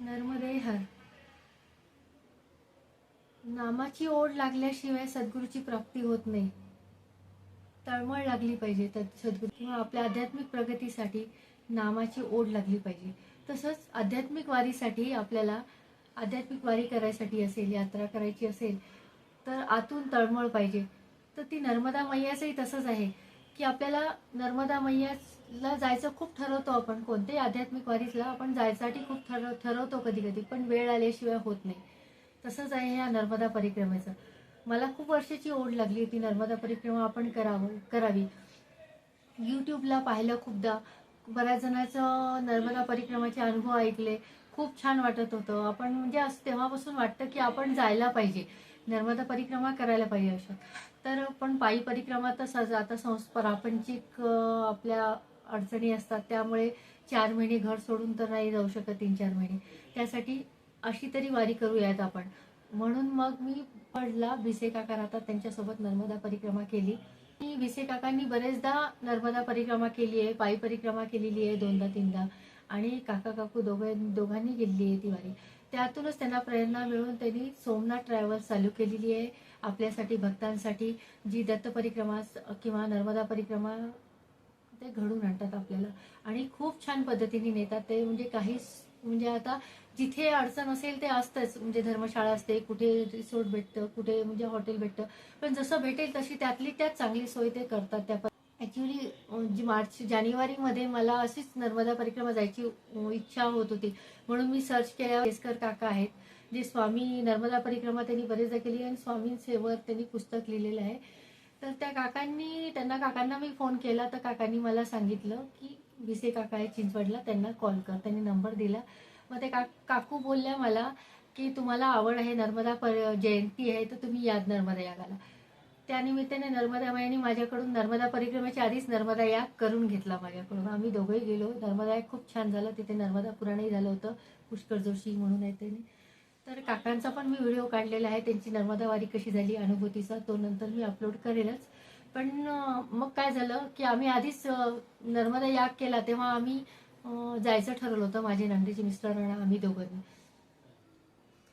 नर्मदे हर. नामाची ओढ लागल्याशिवाय सद्गुरूची प्राप्ती होत नाही. तळमळ लागली पाहिजे तर सद्गुरू किंवा आपल्या आध्यात्मिक प्रगतीसाठी नामाची ओढ लागली पाहिजे. तसंच आध्यात्मिक वारीसाठी आपल्याला आध्यात्मिक वारी करायसाठी असेल यात्रा करायची असेल तर आतून तळमळ पाहिजे. तर ती नर्मदा मैयाचंही तसंच आहे की आपल्याला नर्मदा ला जायचं खूप ठरवतो आपण कोणत्याही आध्यात्मिक वारीला आपण जायसाठी खूप ठरव ठरवतो कधी कधी पण वेळ आल्याशिवाय होत नाही. तसंच आहे ह्या नर्मदा परिक्रमेचं. मला खूप वर्षाची ओढ लागली होती नर्मदा परिक्रमा आपण करावं करावी. यूट्यूबला पाहिलं खूपदा. बऱ्याच जणांचं नर्मदा परिक्रमाचे अनुभव ऐकले. खूप छान वाटत होतं. आपण म्हणजे असं तेव्हापासून वाटतं की आपण जायला पाहिजे. नर्मदा परिक्रमा करायला पाहिजे अशा. तर पण पायी परिक्रमा तर सज आता संस्प्रापंचिक आपल्या अडचणी असतात त्यामुळे चार महिने घर सोडून तर नाही जाऊ शकत तीन चार महिने. त्यासाठी अशी तरी वारी करूयात आपण. म्हणून मग मी पडला भिसे काका राहतात त्यांच्यासोबत नर्मदा परिक्रमा केली. मी भिसे काकांनी बरेचदा नर्मदा परिक्रमा केली आहे पायी परिक्रमा केलेली आहे दोनदा तीनदा. आणि काका काकू दोघं दोघांनी केलेली आहे ती वारी. त्यातूनच त्यांना प्रेरणा मिळून त्यांनी सोमनाथ ट्रॅव्हल्स चालू केलेली आहे आपल्यासाठी भक्तांसाठी. जी दत्त परिक्रमा किंवा नर्मदा परिक्रमा ते घडून आणतात आपल्याला. आणि खूप छान पद्धतीने नेतात ते. म्हणजे काहीच म्हणजे आता जिथे अडचण असेल ते असतंच. म्हणजे धर्मशाळा असते कुठे रिसोर्ट भेटतं कुठे म्हणजे हॉटेल भेटतं. पण जसं भेटेल तशी त्यातली त्यात चांगली सोय ते करतात त्या ॲक्च्युली जी मार्च जानेवारीमध्ये मला अशीच नर्मदा परिक्रमा जायची इच्छा होत होती. म्हणून मी सर्च केल्यावर केसकर काका आहेत जे स्वामी नर्मदा परिक्रमा त्यांनी बरेचदा केली आणि स्वामींसेवर त्यांनी पुस्तक लिहिलेलं आहे. तर त्या काकांनी त्यांना काकांना मी फोन केला. तर काकांनी मला सांगितलं की विसे काका आहे चिंचवडला त्यांना कॉल कर. त्यांनी नंबर दिला. मग ते का काकू बोलल्या मला की तुम्हाला आवड आहे नर्मदा पर जयंती आहे तर तुम्ही याद नर्मदा यागाला त्यानिमित्ताने नर्मदा मायाने माझ्याकडून नर्मदा परिक्रमेच्या आधीच नर्मदा याग करून घेतला माझ्याकडून. आम्ही दोघंही गेलो. नर्मदा याग खूप छान झालं. तिथे नर्मदा पुराणही झालं होतं. पुष्कर जोशी म्हणून आहे त्यांनी तर काकांचा पण मी व्हिडिओ काढलेला आहे. त्यांची नर्मदा वारी कशी झाली अनुभूतीचा तो नंतर मी अपलोड करेलच. पण मग काय झालं की आम्ही आधीच नर्मदा याग केला तेव्हा आम्ही जायचं ठरवलं होतं. माझे नंदेचे मिस्टर आणि आम्ही दोघांनी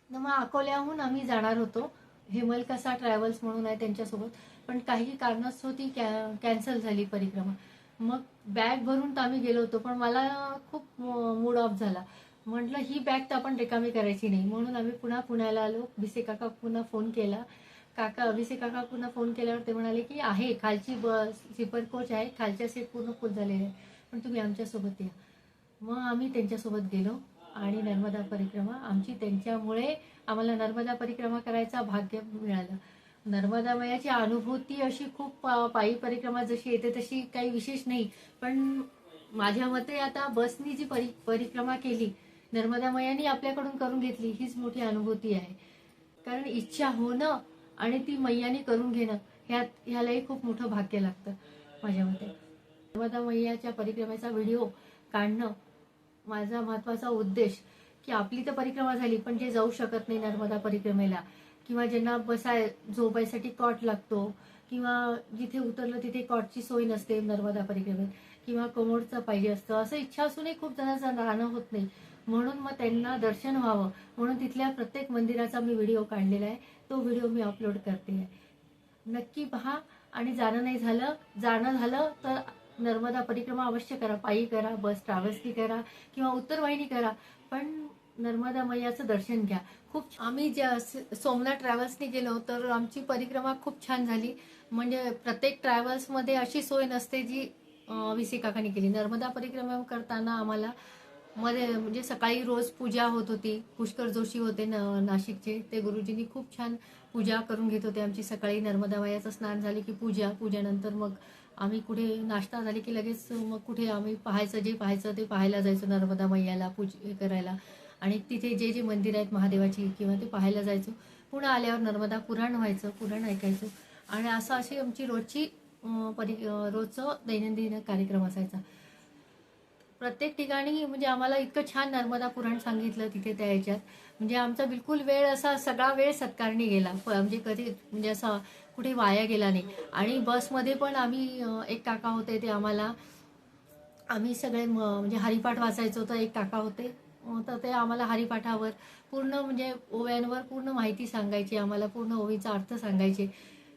तर मग अकोल्याहून आम्ही जाणार होतो. हेमलकसा ट्रॅव्हल्स म्हणून आहे त्यांच्यासोबत. पण काही कारणास्तव ती कॅ कॅन्सल झाली परिक्रमा. मग बॅग भरून तर आम्ही गेलो होतो पण मला खूप मूड ऑफ झाला. म्हटलं ही बॅग तर आपण रिकामी करायची नाही. म्हणून आम्ही पुन्हा पुण्याला आलो. भिसे काका पुन्हा फोन केला. काका अभिषेक काका पुन्हा फोन केल्यावर ते म्हणाले की आहे खालची बस स्लीपर कोच आहे. खालच्या सीट पूर्ण फुल झालेल्या आहे. पण तुम्ही आमच्यासोबत या. मग आम्ही त्यांच्यासोबत गेलो आणि नर्मदा परिक्रमा आमची त्यांच्यामुळे आम्हाला नर्मदा परिक्रमा करायचा भाग्य मिळालं. नर्मदा मयाची अनुभूती अशी खूप पा- पायी परिक्रमा जशी येते तशी काही विशेष नाही. पण माझ्या मते आता बसनी जी परि परिक्रमा केली नर्मदा मयानी आपल्याकडून करून घेतली हीच मोठी अनुभूती आहे. कारण इच्छा होणं आणि ती मैयानी करून घेणं ह्यात ह्यालाही खूप मोठं भाग्य लागतं माझ्या मते. नर्मदा मैयाच्या परिक्रमेचा व्हिडिओ काढणं माझा महत्त्वाचा उद्देश की आपली तर परिक्रमा झाली पण जे जाऊ शकत नाही नर्मदा परिक्रमेला किंवा ज्यांना बसाय झोपायसाठी कॉट लागतो किंवा जिथे उतरलं तिथे कॉटची सोय नसते नर्मदा परिक्रमेत किंवा कोमोडचं पाहिजे असतं असं इच्छा असूनही खूप जणांचं राहणं होत नाही. म्हणून मग त्यांना दर्शन व्हावं. म्हणून तिथल्या प्रत्येक मंदिराचा मी व्हिडिओ काढलेला आहे. तो व्हिडिओ मी अपलोड करते. आहे नक्की पहा. आणि जाणं नाही झालं जाणं झालं तर नर्मदा परिक्रमा अवश्य करा. पायी करा बस ट्रॅव्हल्सनी करा किंवा उत्तरवाहिनी करा. पण नर्मदा मैयाचं दर्शन घ्या. खूप आम्ही ज्या सोमनाथ ट्रॅव्हल्सनी गेलो तर आमची परिक्रमा खूप छान झाली. म्हणजे प्रत्येक ट्रॅव्हल्समध्ये अशी सोय नसते जी अं, काकांनी केली. नर्मदा परिक्रमा करताना आम्हाला मध्ये म्हणजे सकाळी रोज पूजा होत होती. पुष्कर जोशी होते न नाशिकचे. ते गुरुजींनी खूप छान पूजा करून घेत होते आमची सकाळी. नर्मदा मायाचं स्नान झाले की पूजा. पूजेनंतर मग आम्ही कुठे नाश्ता झाले की लगेच मग कुठे आम्ही पाहायचं जे पाहायचं ते पाहायला जायचो नर्मदा मैयाला पूज हे करायला. आणि तिथे जे जे मंदिर आहेत महादेवाची किंवा ते पाहायला जायचो. पुन्हा आल्यावर नर्मदा पुराण व्हायचं पुराण ऐकायचो. आणि असं अशी आमची रोजची परि रोजचं दैनंदिन कार्यक्रम असायचा. प्रत्येक ठिकाणी म्हणजे आम्हाला इतकं छान नर्मदा पुराण सांगितलं तिथे त्या ह्याच्यात. म्हणजे आमचा बिलकुल वेळ असा सगळा वेळ सत्कारणी गेला. प- म्हणजे कधी म्हणजे असा कुठे वाया गेला नाही. आणि बसमध्ये पण आम्ही एक काका होते ते आम्हाला आम्ही सगळे म- म्हणजे हरिपाठ वाचायचो तर एक काका होते तर ते आम्हाला हरिपाठावर पूर्ण म्हणजे ओव्यांवर पूर्ण माहिती सांगायची आम्हाला पूर्ण ओवीचा अर्थ सांगायचे.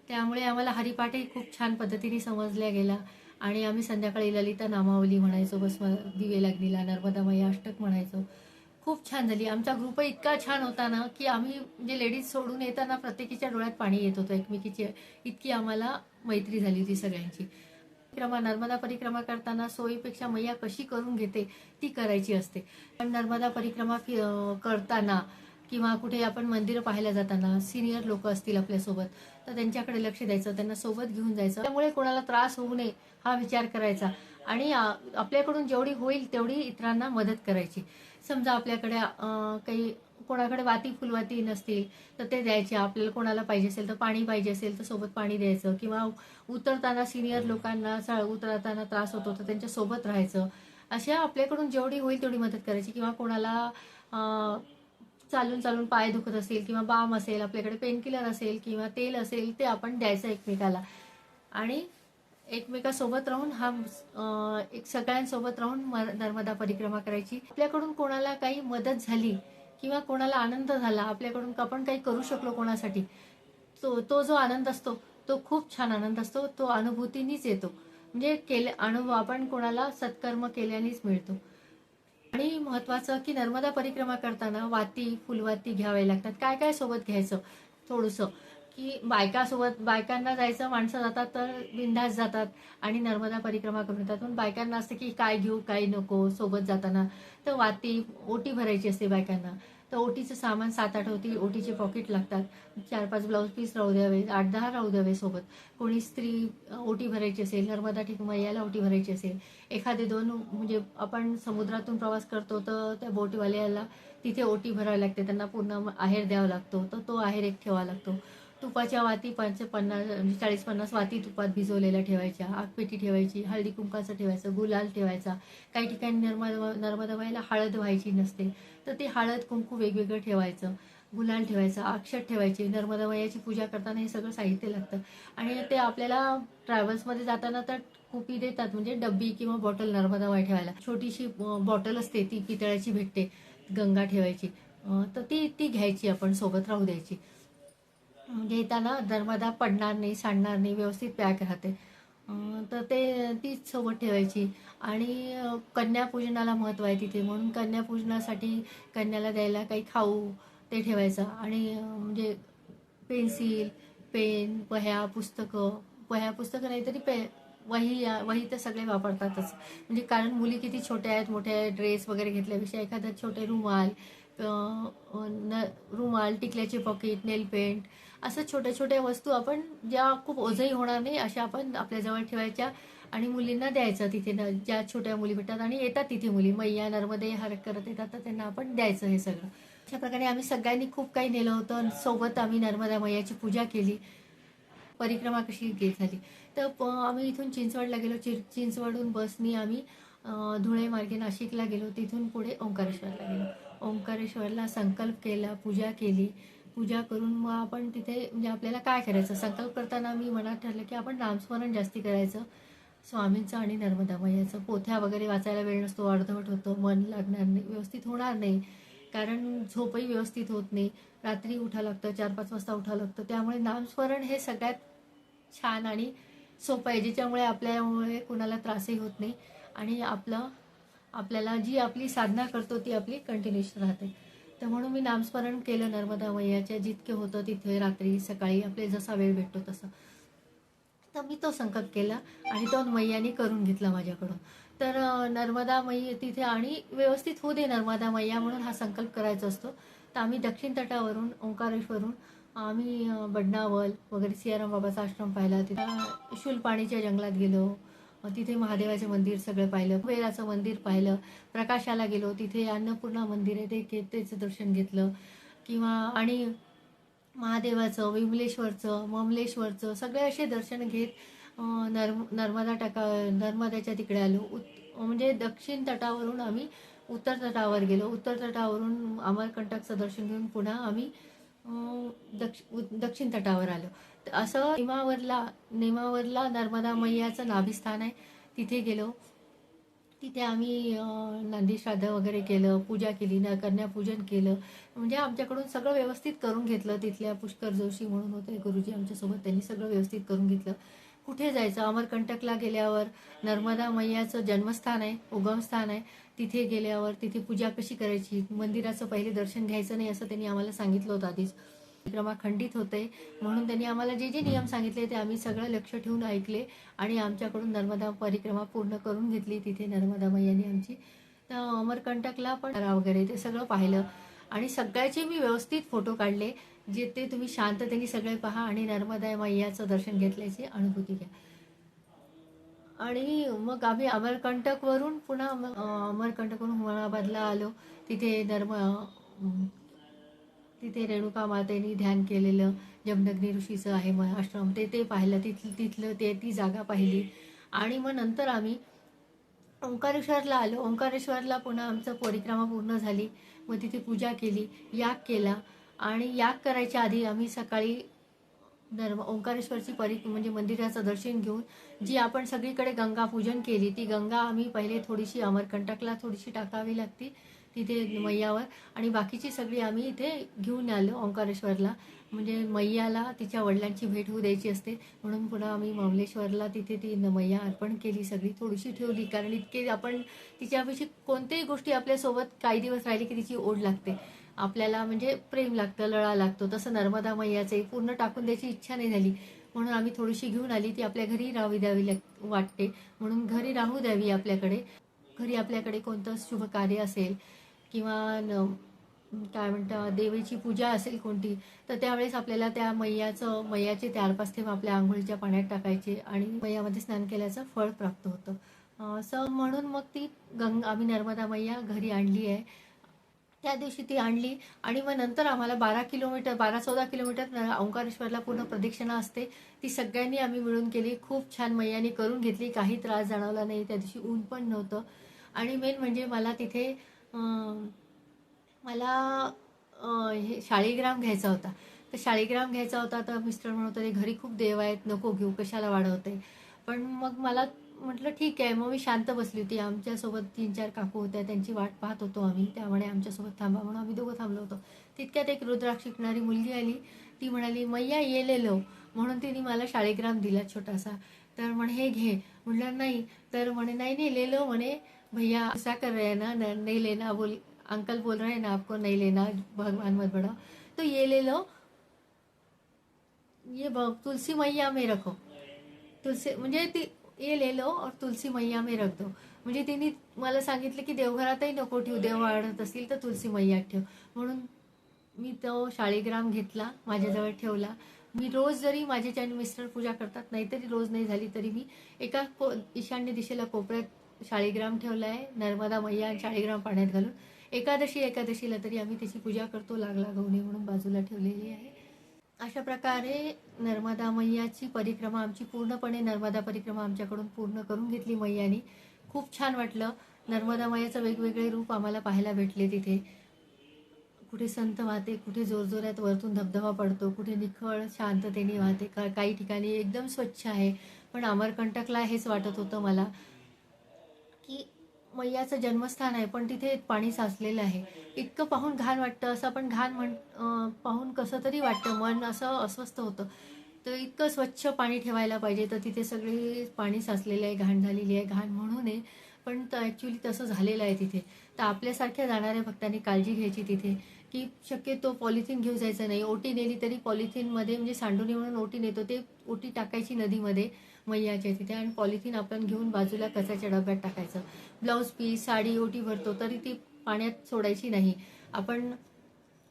त्यामुळे आम्हाला हरिपाठही खूप छान पद्धतीने समजल्या गेला आणि आम्ही संध्याकाळी ललिता नामावली म्हणायचो बस दिवे लागलीला नर्मदा मैया अष्टक म्हणायचो. खूप छान झाली. आमचा ग्रुप इतका छान होता ना की आम्ही म्हणजे लेडीज सोडून येताना प्रत्येकीच्या डोळ्यात पाणी येत होतं. एकमेकीची इतकी आम्हाला मैत्री झाली होती सगळ्यांची. परिक्रमा नर्मदा परिक्रमा करताना सोयीपेक्षा मैया कशी करून घेते ती करायची असते. पण नर्मदा परिक्रमा करताना किंवा कुठे आपण मंदिरं पाहायला जाताना सिनियर लोक असतील आपल्यासोबत तर त्यांच्याकडे लक्ष द्यायचं त्यांना सोबत घेऊन जायचं. त्यामुळे कोणाला त्रास होऊ नये हा विचार करायचा. आणि आपल्याकडून जेवढी होईल तेवढी इतरांना मदत करायची. समजा आपल्याकडे काही कोणाकडे वाती फुलवाती नसतील तर ते द्यायचे. आपल्याला कोणाला पाहिजे असेल तर पाणी पाहिजे असेल तर सोबत पाणी द्यायचं. किंवा उतरताना सिनियर लोकांना चा- उतरताना त्रास होतो तर त्यांच्यासोबत राहायचं. अशा आपल्याकडून जेवढी होईल तेवढी मदत करायची. किंवा कोणाला चालून चालून पाय दुखत असेल किंवा बाम असेल आपल्याकडे पेनकिलर असेल किंवा तेल असेल ते आपण द्यायचं एकमेकाला. आणि एकमेकासोबत राहून हा एक सगळ्यांसोबत राहून नर्मदा परिक्रमा करायची. आपल्याकडून कोणाला काही मदत झाली किंवा कोणाला आनंद झाला आपल्याकडून आपण काही करू शकलो कोणासाठी तो तो जो आनंद असतो तो खूप छान आनंद असतो तो अनुभूतीनीच येतो. म्हणजे केले अनुभव आपण कोणाला सत्कर्म केल्यानेच मिळतो. आणि महत्वाचं की नर्मदा परिक्रमा करताना वाती फुलवाती घ्यावे लागतात. काय काय सोबत घ्यायचं? थोडंसं. की बायकासोबत बायकांना जायचं माणसं जातात तर बिंदास जातात आणि नर्मदा परिक्रमा करून येतात. पण बायकांना असतं की काय घेऊ काय नको सोबत जाताना. तर वाती ओटी भरायची असते बायकांना. तर ओटीचं सामान सात आठ होती ओटीचे पॉकेट लागतात. चार पाच ब्लाऊज पीस राहू द्यावे आठ दहा राहू द्यावे सोबत. कोणी स्त्री ओटी भरायची असेल नर्मदा ठिकमा मैयाला ओटी भरायची असेल एखादे दोन म्हणजे आपण समुद्रातून प्रवास करतो तर त्या बोटीवाल्याला तिथे ओटी भरावी लागते. त्यांना पूर्ण आहेर द्यावा लागतो तर तो आहेर एक ठेवावा लागतो. तुपाच्या वाती पंच पन्नास म्हणजे चाळीस पन्नास वाती तुपात भिजवलेल्या ठेवायच्या. आगपेटी ठेवायची हळदी कुंकाचं ठेवायचं गुलाल ठेवायचा. काही ठिकाणी नर्मदा नर्मदाबाईला हळद व्हायची नसते. तर ते हळद कुंकू वेगवेगळं ठेवायचं. गुलाल ठेवायचा अक्षर ठेवायची. नर्मदा मैयाची पूजा करताना हे सगळं साहित्य लागतं. आणि ते आपल्याला ट्रॅव्हल्समध्ये जाताना तर कुपी देतात. म्हणजे डब्बी किंवा बॉटल नर्मदा माई ठेवायला. छोटीशी बॉटल असते ती पितळ्याची भेटते गंगा ठेवायची. तर ती ती घ्यायची आपण सोबत राहू द्यायची. म्हणजे घेताना नर्मदा पडणार नाही सांडणार नाही व्यवस्थित पॅक राहते. तर ते तीच सोबत ठेवायची. आणि कन्यापूजनाला महत्त्व आहे तिथे. म्हणून कन्यापूजनासाठी कन्याला द्यायला काही खाऊ ते ठेवायचं. आणि म्हणजे पेन्सिल पेन वह्या पुस्तकं. वह्या पुस्तकं नाही तरी पे वही वही तर सगळे वापरतातच. म्हणजे कारण मुली किती छोट्या आहेत मोठ्या ड्रेस वगैरे घेतल्यापेक्षा एखादा छोटे रुमाल न रुमाल टिकल्याचे पॉकेट नेल पेंट असं छोट्या छोट्या वस्तू आपण ज्या खूप ओझही होणार नाही अशा आपण आपल्याजवळ ठेवायच्या आणि मुलींना द्यायचं तिथे न ज्या छोट्या मुली भेटतात आणि येतात तिथे मुली. मैया नर्मदे हरक करत येतात तर त्यांना आपण द्यायचं हे सगळं. अशा प्रकारे आम्ही सगळ्यांनी खूप काही नेलं होतं सोबत आम्ही नर्मदा मैयाची पूजा केली. परिक्रमा कशी झाली. तर प- आम्ही इथून चिंचवडला गेलो. चि चिंचवडून बसनी आम्ही धुळे मार्गे नाशिकला गेलो. तिथून पुढे ओंकारेश्वरला गेलो. ओंकारेश्वरला संकल्प केला पूजा केली. पूजा करून मग आपण तिथे म्हणजे आपल्याला काय करायचं? संकल्प करताना मी मनात ठरलं की आपण नामस्मरण जास्ती करायचं. स्वामींचं आणि नर्मदा मैयाचं. पोथ्या वगैरे वाचायला वेळ नसतो अर्धवट होतो मन लागणार नाही व्यवस्थित होणार नाही. कारण झोपही व्यवस्थित होत नाही. रात्री उठा लागतं चार पाच वाजता उठा लागतं. त्यामुळे नामस्मरण हे सगळ्यात छान आणि सोपं आहे ज्याच्यामुळे आपल्यामुळे कुणाला त्रासही होत नाही. आणि आपलं आपल्याला जी आपली साधना करतो ती आपली कंटिन्युएशन राहते. तर म्हणून मी नामस्मरण केलं नर्मदा मैयाच्या जितके होतं तिथे रात्री सकाळी आपले जसा वेळ भेटतो तसं. तर मी तो संकल्प केला आणि तो मैयाने करून घेतला माझ्याकडून. तर नर्मदा मैया तिथे आणि व्यवस्थित होऊ दे नर्मदा मैया म्हणून हा संकल्प करायचा असतो. तर आम्ही दक्षिण तटावरून ओंकारेश्वरून आम्ही बडनावल वगैरे सियाराम बाबाचा आश्रम पाहिला. तिथं शूलपाणीच्या जंगलात गेलो. तिथे महादेवाचे मंदिर सगळं पाहिलं कुबेराचं मंदिर पाहिलं प्रकाशाला गेलो तिथे अन्नपूर्णा मंदिर आहे ते के- त्याचं दर्शन घेतलं. किंवा आणि महादेवाचं विमलेश्वरचं ममलेश्वरचं सगळे असे दर्शन घेत नर्म नर्मदा टाका नर्मदाच्या तिकडे आलो. उत् म्हणजे दक्षिण तटावरून आम्ही उत्तर तटावर गेलो. उत्तर तटावरून अमरकंटकचं दर्शन घेऊन पुन्हा आम्ही दक्ष उ- दक्षिण तटावर आलो. असं नेमावरला नेमावरला नर्मदा मैयाचं नाभिस्थान आहे. तिथे गेलो. तिथे आम्ही नंदी श्राद्ध वगैरे केलं पूजा केली न कन्यापूजन केलं. म्हणजे आमच्याकडून सगळं व्यवस्थित करून घेतलं. तिथल्या पुष्कर जोशी म्हणून होते गुरुजी आमच्यासोबत त्यांनी सगळं व्यवस्थित करून घेतलं. कुठे जायचं? अमरकंटकला गेल्यावर नर्मदा मैयाचं जन्मस्थान आहे उगमस्थान आहे. तिथे गेल्यावर तिथे पूजा कशी करायची? मंदिराचं पहिले दर्शन घ्यायचं नाही असं त्यांनी आम्हाला सांगितलं होतं आधीच. परिक्रमा खंडित होते म्हणून त्यांनी आम्हाला जे जे नियम सांगितले ते आम्ही सगळं लक्ष ठेवून ऐकले आणि आमच्याकडून नर्मदा परिक्रमा पूर्ण करून घेतली. तिथे नर्मदा मैयाने आमची तर अमरकंटकला पण वगैरे ते सगळं पाहिलं. आणि सगळ्याचे मी व्यवस्थित फोटो काढले जे ते तुम्ही शांततेने सगळे पहा आणि नर्मदा मैयाचं दर्शन घेतल्याची अनुभूती घ्या. आणि मग आम्ही अमरकंटकवरून पुन्हा अमरकंटकवरून हुमनाबादला आलो. तिथे नर्म तिथे रेणुका मातेनी ध्यान केलेलं जमदग्नी ऋषीचं आहे मग आश्रम. ते ते पाहिलं तिथलं तिथलं ते ती जागा पाहिली. आणि मग नंतर आम्ही ओंकारेश्वरला आलो. ओंकारेश्वरला पुन्हा आमचं परिक्रमा पूर्ण झाली. मग तिथे पूजा केली याग केला. आणि याग करायच्या आधी आम्ही सकाळी नर्म ओंकारेश्वरची परि म्हणजे मंदिराचं दर्शन घेऊन जी आपण सगळीकडे गंगा पूजन केली ती गंगा आम्ही पहिले थोडीशी अमरकंटकला थोडीशी टाकावी लागते. तिथे मैयावर. आणि बाकीची सगळी आम्ही इथे घेऊन आलो ओंकारेश्वरला. म्हणजे मैयाला तिच्या वडिलांची भेट होऊ द्यायची असते. म्हणून पुन्हा आम्ही मामलेश्वरला तिथे ती मैया अर्पण केली सगळी थोडीशी ठेवली. कारण इतके आपण तिच्याविषयी कोणत्याही गोष्टी आपल्यासोबत काही दिवस राहिले की तिची ओढ लागते. आपल्याला म्हणजे प्रेम लागतं लळा लागतो. तसं नर्मदा मैयाचे पूर्ण टाकून द्यायची इच्छा नाही झाली. म्हणून आम्ही थोडीशी घेऊन आली. ती आपल्या घरी राहावी द्यावी लाग वाटते. म्हणून घरी राहू द्यावी आपल्याकडे. घरी आपल्याकडे कोणतं शुभ कार्य असेल किंवा न- काय म्हणतात देवीची पूजा असेल कोणती तर त्यावेळेस आपल्याला त्या मैयाचं मैयाचे चार पाच थेंब आपल्या आंघोळीच्या पाण्यात टाकायचे आणि मैयामध्ये स्नान केल्याचं फळ प्राप्त होतं. असं म्हणून मग ती गंग आम्ही नर्मदा मैया घरी आणली आहे. त्या दिवशी ती आणली आणि मग नंतर आम्हाला बारा किलोमीटर बारा चौदा किलोमीटर ओंकारेश्वरला पूर्ण प्रदक्षिणा असते. ती सगळ्यांनी आम्ही मिळून केली. खूप छान मैयाने करून घेतली. काही त्रास जाणवला नाही. त्या दिवशी ऊन पण नव्हतं. आणि मेन म्हणजे मला तिथे मला हे शाळीग्राम घ्यायचा होता. तर शाळीग्राम घ्यायचा होता तर मिस्टर म्हणत होते घरी खूप देव आहेत नको घेऊ कशाला वाढवते? पण मग मला म्हटलं ठीक आहे. मग मी शांत बसली होती. आमच्यासोबत तीन चार काकू होत्या त्यांची वाट पाहत होतो आम्ही. त्यामुळे आमच्यासोबत थांबा म्हणून आम्ही दोघं थांबलो होतो. तितक्यात एक रुद्राक्ष शिकणारी मुलगी आली. ती म्हणाली मैया येलेलो म्हणून तिने मला शाळेग्राम दिला छोटासा. तर म्हणे हे घे. म्हटलं नाही. तर म्हणे नाही नाही म्हणे भैया ऐसा कर रहे हैं ना नहीं लेना बोल अंकल बोल रहे हैं ना आपको नहीं लेना भगवान मत बढ़ाओ। तो ये ले लो। ये तुलसी मैया में रखो। तुलसी म्हणजे ये ले लो और तुलसी मैया में रख दो। म्हणजे तिने मला सांगितलं की देवघरातही नको ठेवू देव वाढत असतील तर तुलसी मैयात ठेव। म्हणून मी तो शाळीग्राम घेतला माझ्याजवळ ठेवला। मी रोज जरी माझ्याच्या मिस्टर पूजा करतात नाहीतरी रोज नाही झाली तरी मी एका को ईशान्य दिशेला कोपऱ्यात शाळीग्राम ठेवला आहे नर्मदा मैया आणि शाळीग्राम पाण्यात घालून. एकादशी एकादशीला तरी आम्ही त्याची पूजा करतो लागला गवणे म्हणून बाजूला ठेवलेली आहे. अशा प्रकारे नर्मदा मैयाची परिक्रमा आमची पूर्णपणे नर्मदा परिक्रमा आमच्याकडून पूर्ण करून घेतली मैयानी. खूप छान वाटलं. नर्मदा मैयाचं वेगवेगळे रूप आम्हाला पाहायला भेटले तिथे. कुठे संत वाहते कुठे जोरजोरात वरतून धबधबा पडतो कुठे निखळ शांततेने वाहते का काही ठिकाणी एकदम स्वच्छ आहे. पण अमरकंटकला हेच वाटत होतं मला. मैयाचं जन्मस्थान आहे पण तिथे पाणी साचलेलं आहे. इतकं पाहून घाण वाटतं असं पण घाण म्हण पाहून कसं तरी वाटतं मन असं अस्वस्थ होतं. तर इतकं स्वच्छ पाणी ठेवायला पाहिजे तर तिथे सगळी पाणी साचलेलं आहे घाण झालेली आहे घाण म्हणू नये पण ॲक्च्युली तसं झालेलं आहे तिथे. तर आपल्यासारख्या जाणाऱ्या भक्तांनी काळजी घ्यायची तिथे. की शक्यतो पॉलिथिन घेऊन जायचं नाही. ओटी नेली तरी पॉलिथिनमध्ये म्हणजे सांडोनी म्हणून ओटी नेतो ते ओटी टाकायची नदीमध्ये मैयाच्या तिथे आणि पॉलिथिन आपण घेऊन बाजूला कचऱ्याच्या डब्यात टाकायचं. ब्लाऊज पीस साडी ओटी भरतो तरी ती पाण्यात सोडायची नाही. आपण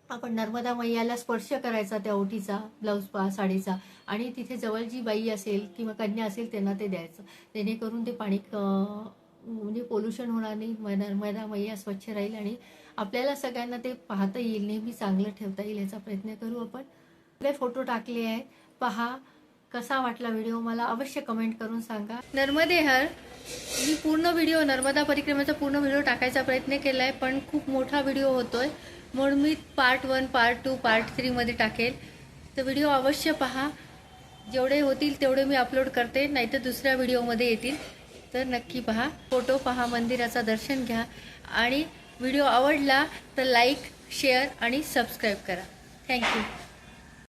आपण नर्मदा मैयाला स्पर्श करायचा त्या ओटीचा ब्लाऊज पा साडीचा आणि तिथे जवळ जी बाई असेल किंवा कन्या असेल त्यांना ते द्यायचं. जेणेकरून ते पाणी म्हणजे पोल्युशन होणार नाही. नर्मदा मैया स्वच्छ राहील आणि आपल्याला सगळ्यांना ते पाहता येईल नेहमी चांगलं ठेवता येईल याचा प्रयत्न करू आपण. आपले फोटो टाकले आहे. पहा कसा वाटला व्हिडिओ मला अवश्य कमेंट करून सांगा. नर्मदे हर मी पूर्ण व्हिडिओ नर्मदा परिक्रमेचा पूर्ण व्हिडिओ टाकायचा प्रयत्न केला आहे पण खूप मोठा व्हिडिओ होतोय. म्हणून मी part one part two part थ्रीमध्ये टाकेल. तर व्हिडिओ अवश्य पहा. जेवढे होतील तेवढे मी अपलोड करते नाहीतर दुसऱ्या व्हिडिओमध्ये येतील. तर नक्की पहा. फोटो पहा मंदिराचा दर्शन घ्या. आणि व्हिडिओ आवडला तर लाईक शेअर आणि सबस्क्राईब करा. Thank you.